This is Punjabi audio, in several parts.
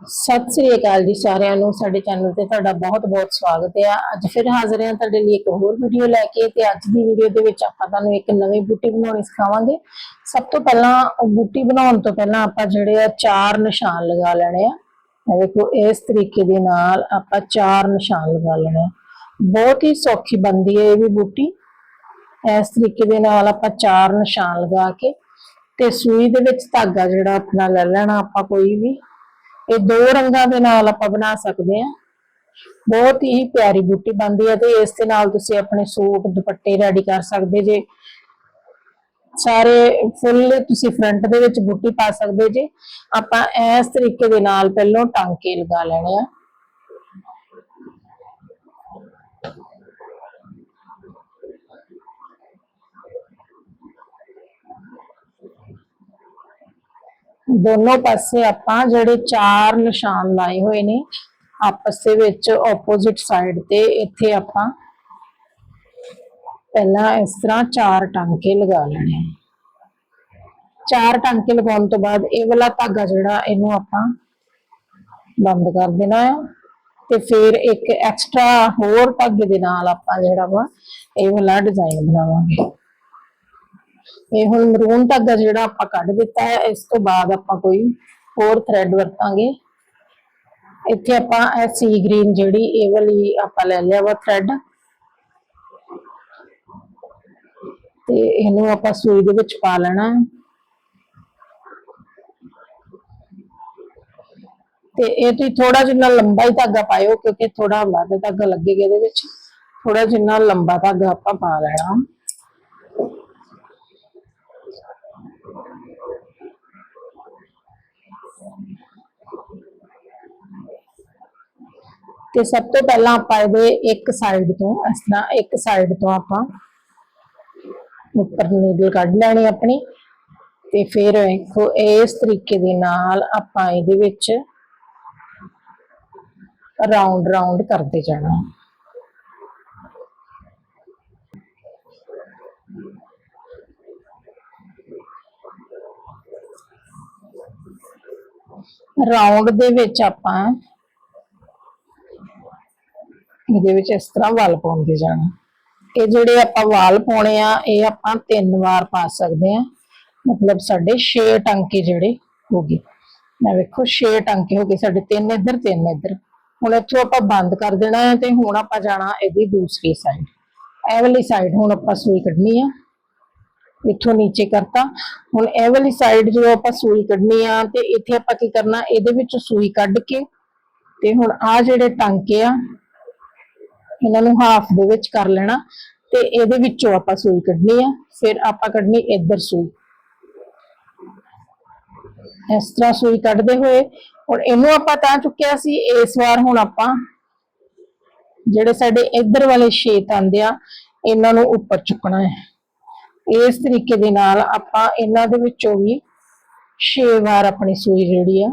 ਸਤਿ ਸ੍ਰੀ ਅਕਾਲ ਜੀ ਸਾਰਿਆਂ ਨੂੰ, ਸਾਡੇ ਚੈਨਲ ਤੇ ਤੁਹਾਡਾ ਬਹੁਤ-ਬਹੁਤ ਸਵਾਗਤ ਹੈ। ਅੱਜ ਫਿਰ ਹਾਜ਼ਰ ਹਾਂ ਤੁਹਾਡੇ ਲਈ ਇੱਕ ਹੋਰ ਵੀਡੀਓ ਲੈ ਕੇ ਤੇ ਅੱਜ ਦੀ ਵੀਡੀਓ ਦੇ ਵਿੱਚ ਆਪਾਂ ਤੁਹਾਨੂੰ ਇੱਕ ਨਵੀਂ ਬੂਟੀ ਬਣਾਉਣੀ ਸਿਖਾਵਾਂਗੇ। ਸਭ ਤੋਂ ਪਹਿਲਾਂ ਉਹ ਬੂਟੀ ਬਣਾਉਣ ਤੋਂ ਪਹਿਲਾਂ ਆਪਾਂ ਜਿਹੜੇ ਆ ਚਾਰ ਨਿਸ਼ਾਨ ਲਗਾ ਲੈਣੇ ਆ। ਇਹ ਵੇਖੋ ਇਸ ਤਰੀਕੇ ਦੇ ਨਾਲ ਆਪਾਂ ਚਾਰ ਨਿਸ਼ਾਨ ਲਗਾ ਲੈਣੇ ਆ। ਬਹੁਤ ਹੀ ਸੌਖੀ ਬਣਦੀ ਹੈ ਇਹ ਵੀ ਬੂਟੀ। ਇਸ ਤਰੀਕੇ ਦੇ ਨਾਲ ਆਪਾਂ ਚਾਰ ਨਿਸ਼ਾਨ ਲਗਾ ਕੇ ਤੇ ਸੂਈ ਦੇ ਵਿੱਚ ਧਾਗਾ ਜਿਹੜਾ ਆਪਣਾ ਲੈ ਲੈਣਾ ਆਪਾਂ ਕੋਈ ਵੀ। ਇਹ ਦੋ ਰੰਗਾਂ ਦੇ ਨਾਲ ਆਪਾਂ ਬਣਾ ਸਕਦੇ ਹਾਂ। ਬਹੁਤ ਹੀ ਪਿਆਰੀ ਬੂਟੀ ਬਣਦੀ ਹੈ ਤੇ ਇਸ ਦੇ ਨਾਲ ਤੁਸੀਂ ਆਪਣੇ ਸੂਟ, ਦੁਪੱਟੇ ਰੈਡੀ ਕਰ ਸਕਦੇ ਜੇ। ਸਾਰੇ ਫੁੱਲ ਤੁਸੀਂ ਫਰੰਟ ਦੇ ਵਿੱਚ ਬੂਟੀ ਪਾ ਸਕਦੇ ਜੇ। ਆਪਾਂ ਇਸ ਤਰੀਕੇ ਦੇ ਨਾਲ ਪਹਿਲਾਂ ਟਾਂਕੇ ਲਗਾ ਲੈਣੇ ਆ। ਦੋਨੋਂ ਪਾਸੇ ਆਪਾਂ ਜਿਹੜੇ ਚਾਰ ਨਿਸ਼ਾਨ ਲਾਏ ਹੋਏ ਨੇ, ਆਪਸ ਦੇ ਵਿੱਚ ਆਪੋਜ਼ਿਟ ਸਾਈਡ ਤੇ ਇੱਥੇ ਆਪਾਂ ਪਹਿਲਾਂ ਇਸ ਤਰ੍ਹਾਂ ਚਾਰ ਟਾਂਕੇ ਲਗਾ ਲੈਣੇ ਚਾਰ ਟਾਂਕੇ ਲਗਾਉਣ ਤੋਂ ਬਾਅਦ ਇਹ ਵਾਲਾ ਧਾਗਾ ਜਿਹੜਾ ਇਹਨੂੰ ਆਪਾਂ ਬੰਦ ਕਰ ਦੇਣਾ ਹੈ ਤੇ ਫਿਰ ਇੱਕ ਐਕਸਟਰਾ ਹੋਰ ਧਾਗੇ ਦੇ ਨਾਲ ਆਪਾਂ ਜਿਹੜਾ ਵਾ ਇਹ ਵਾਲਾ ਡਿਜ਼ਾਈਨ ਬਣਾਵਾਂਗੇ। ਇਹ ਹੁਣ ਮਰੂਨ ਧਾਗਾ ਜਿਹੜਾ ਆਪਾਂ ਕੱਢ ਦਿੱਤਾ ਹੈ, ਇਸ ਤੋਂ ਬਾਅਦ ਆਪਾਂ ਕੋਈ ਹੋਰ ਥ੍ਰੈਡ ਵਰਤਾਂਗੇ। ਇੱਥੇ ਆਪਾਂ ਇਹ ਸੀ ਗ੍ਰੀਨ ਜਿਹੜੀ, ਇਹ ਵਾਲੀ ਆਪਾਂ ਲੈ ਲਿਆ ਵਾ ਥ੍ਰੈਡ ਤੇ ਇਹਨੂੰ ਆਪਾਂ ਸੂਈ ਦੇ ਵਿੱਚ ਪਾ ਲੈਣਾ। ਹੈ ਤੇ ਇਹ ਤੁਸੀਂ ਥੋੜਾ ਜਿੰਨਾ ਲੰਬਾ ਹੀ ਧਾਗਾ ਪਾਇਓ, ਕਿਉਂਕਿ ਥੋੜਾ ਵੱਧ ਧਾਗਾ ਲੱਗੇਗਾ ਇਹਦੇ ਵਿੱਚ। ਥੋੜਾ ਜਿੰਨਾ ਲੰਬਾ ਧਾਗਾ ਆਪਾਂ ਪਾ ਲੈਣਾ। ਤੇ ਸਭ ਤੋਂ ਪਹਿਲਾਂ ਆਪਾਂ ਇਹਦੇ ਇੱਕ ਸਾਈਡ ਤੋਂ, ਇਸ ਤਰ੍ਹਾਂ ਇੱਕ ਸਾਈਡ ਤੋਂ ਆਪਾਂ ਉੱਪਰ ਨੀਡਲ ਕੱਢ ਲੈਣੀ ਆਪਣੀ ਤੇ ਫਿਰ ਵੇਖੋ, ਇਸ ਤਰੀਕੇ ਦੇ ਨਾਲ ਆਪਾਂ ਇਹਦੇ ਵਿੱਚ ਰਾਉਂਡ ਰਾਉਂਡ ਕਰਦੇ ਜਾਣਾ। ਰਾਉਂਡ ਦੇ ਵਿੱਚ ਆਪਾਂ ਇਹਦੇ ਵਿੱਚ ਇਸ ਤਰ੍ਹਾਂ ਵਾਲ ਪਾਉਂਦੇ ਜਾਣਾ। ਇਹ ਜਿਹੜੇ ਆਪਾਂ ਵਾਲ ਪਾਉਣੇ ਆ, ਇਹ ਆਪਾਂ ਤਿੰਨ ਵਾਰ ਪਾ ਸਕਦੇ ਆ। ਮਤਲਬ ਸਾਡੇ 6 ਟਾਂਕੇ ਜਿਹੜੇ ਹੋ ਗਏ। ਮੈਂ ਵੇਖੋ 6 ਟਾਂਕੇ ਹੋ ਗਏ, ਸਾਡੇ ਤਿੰਨ ਇੱਧਰ ਤਿੰਨ ਇੱਧਰ। ਹੁਣ ਇੱਥੋਂ ਆਪਾਂ ਬੰਦ ਕਰ ਦੇਣਾ ਹੈ ਤੇ ਹੁਣ ਆਪਾਂ ਜਾਣਾ ਇਹਦੀ ਦੂਸਰੀ ਸਾਈਡ ਇਹ ਵਾਲੀ ਸਾਈਡ ਹੁਣ ਆਪਾਂ ਸੂਈ ਕੱਢਣੀ ਆ। ਇੱਥੋਂ ਨੀਚੇ ਕਰਤਾ। ਹੁਣ ਇਹ ਵਾਲੀ ਸਾਈਡ ਜਦੋਂ ਆਪਾਂ ਸੂਈ ਕੱਢਣੀ ਆ ਤੇ ਇੱਥੇ ਆਪਾਂ ਕੀ ਕਰਨਾ, ਇਹਦੇ ਵਿੱਚ ਸੂਈ ਕੱਢ ਕੇ ਤੇ ਹੁਣ ਆ ਜਿਹੜੇ ਟਾਂਕੇ ਆ ਇਹਨਾਂ ਨੂੰ ਹਾਫ ਦੇ ਵਿੱਚ ਕਰ ਲੈਣਾ ਤੇ ਇਹਦੇ ਵਿੱਚੋਂ ਆਪਾਂ ਸੂਈ ਕੱਢਣੀ ਆ, ਫਿਰ ਆਪਾਂ ਕੱਢਣੀ ਇੱਧਰ ਸੂਈ। ਇਸ ਤਰ੍ਹਾਂ ਸੂਈ ਕੱਢਦੇ ਹੋਏ, ਹੁਣ ਇਹਨੂੰ ਆਪਾਂ ਤਾਂ ਚੁੱਕਿਆ ਸੀ, ਇਸ ਵਾਰ ਹੁਣ ਆਪਾਂ ਜਿਹੜੇ ਸਾਡੇ ਇੱਧਰ ਵਾਲੇ ਛੇਤ ਆਂਦੇ ਆ, ਇਹਨਾਂ ਨੂੰ ਉੱਪਰ ਚੁੱਕਣਾ ਹੈ। ਇਸ ਤਰੀਕੇ ਦੇ ਨਾਲ ਆਪਾਂ ਇਹਨਾਂ ਦੇ ਵਿੱਚੋਂ ਵੀ 6 ਵਾਰ ਆਪਣੀ ਸੂਈ ਜਿਹੜੀ ਆ,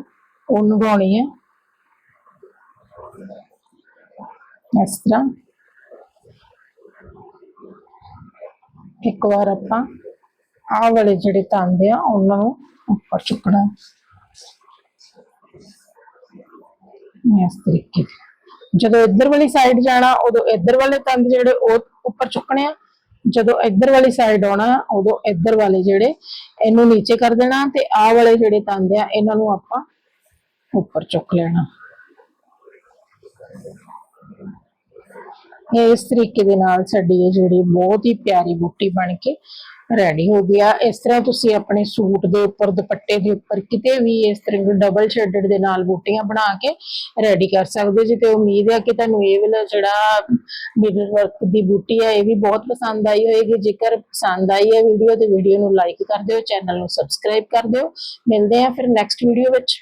ਉਹ ਨਿਭਾਉਣੀ ਹੈ। ਇਸ ਤਰ੍ਹਾਂ ਇੱਕ ਵਾਰ ਆਪਾਂ ਆਹ ਵਾਲੇ ਜਿਹੜੇ ਤਾਂਦੇ ਆ, ਉਹਨਾਂ ਨੂੰ ਉੱਪਰ ਚੁੱਕਣਾ। ਇਸ ਤਰੀਕੇ ਜਦੋਂ ਇੱਧਰ ਵਾਲੀ ਸਾਈਡ ਜਾਣਾ, ਉਦੋਂ ਇੱਧਰ ਵਾਲੇ ਤੰਦ ਜਿਹੜੇ ਉਹ ਉੱਪਰ ਚੁੱਕਣੇ ਆ। ਜਦੋਂ ਇੱਧਰ ਵਾਲੀ ਸਾਈਡ ਆਉਣਾ, ਉਦੋਂ ਇੱਧਰ ਵਾਲੇ ਜਿਹੜੇ ਇਹਨੂੰ ਨੀਚੇ ਕਰ ਦੇਣਾ ਤੇ ਆਹ ਵਾਲੇ ਜਿਹੜੇ ਤੰਦ ਆ, ਇਹਨਾਂ ਨੂੰ ਆਪਾਂ ਉੱਪਰ ਚੁੱਕ ਲੈਣਾ। ਇਸ ਤਰੀਕੇ ਦੇ ਨਾਲ ਸਾਡੀ ਇਹ ਜਿਹੜੀ ਬਹੁਤ ਹੀ ਪਿਆਰੀ ਬੂਟੀ ਬਣ ਕੇ ਰੈਡੀ ਹੋ ਗਿਆ ਇਸ ਤਰ੍ਹਾਂ ਤੁਸੀਂ ਆਪਣੇ ਸੂਟ ਦੇ ਉੱਪਰ, ਦੁਪੱਟੇ ਦੇ ਉੱਪਰ ਕਿਤੇ ਵੀ ਇਸ ਤਰ੍ਹਾਂ ਡਬਲ ਸ਼ੇਡਡ ਦੇ ਨਾਲ ਬੂਟੀਆਂ ਬਣਾ ਕੇ ਰੈਡੀ ਕਰ ਸਕਦੇ ਜੀ ਤੇ ਉਮੀਦ ਹੈ ਕਿ ਤੁਹਾਨੂੰ ਇਹ ਵਾਲਾ ਜਿਹੜਾ ਮਿਰਰ ਵਰਕ ਦੀ ਬੂਟੀ ਹੈ ਇਹ ਵੀ ਬਹੁਤ ਪਸੰਦ ਆਈ ਹੋਏਗੀ। ਜੇਕਰ ਪਸੰਦ ਆਈ ਹੈ ਵੀਡੀਓ ਤੇ ਵੀਡੀਓ ਨੂੰ ਲਾਈਕ ਕਰ ਦਿਓ ਚੈਨਲ ਨੂੰ ਸਬਸਕ੍ਰਾਈਬ ਕਰ ਦਿਓ। ਮਿਲਦੇ ਹਾਂ ਫਿਰ ਨੈਕਸਟ ਵੀਡੀਓ ਵਿੱਚ।